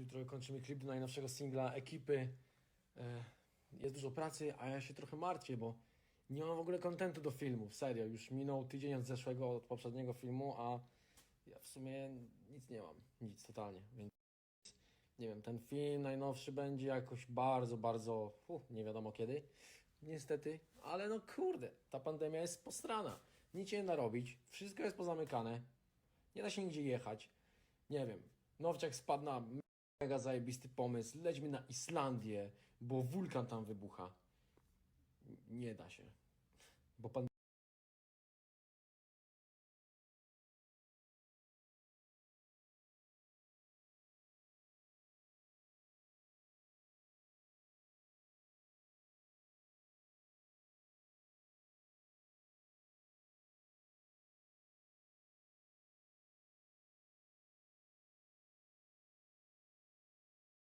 jutro kończymy klip do najnowszego singla ekipy. E, Jest dużo pracy, a ja się trochę martwię, bo nie mam w ogóle kontentu do filmu. Serio, już minął tydzień od zeszłego, od poprzedniego filmu, a ja w sumie nic nie mam. Nic totalnie. Więc nie wiem, ten film najnowszy będzie jakoś bardzo, bardzo nie wiadomo kiedy. Niestety, ale no kurde, ta pandemia jest postrana. Nic nie da robić, wszystko jest pozamykane, nie da się nigdzie jechać. Nie wiem, Nowciak spadł na mega zajebisty pomysł, lećmy na Islandię, bo wulkan tam wybucha. Nie da się, bo pan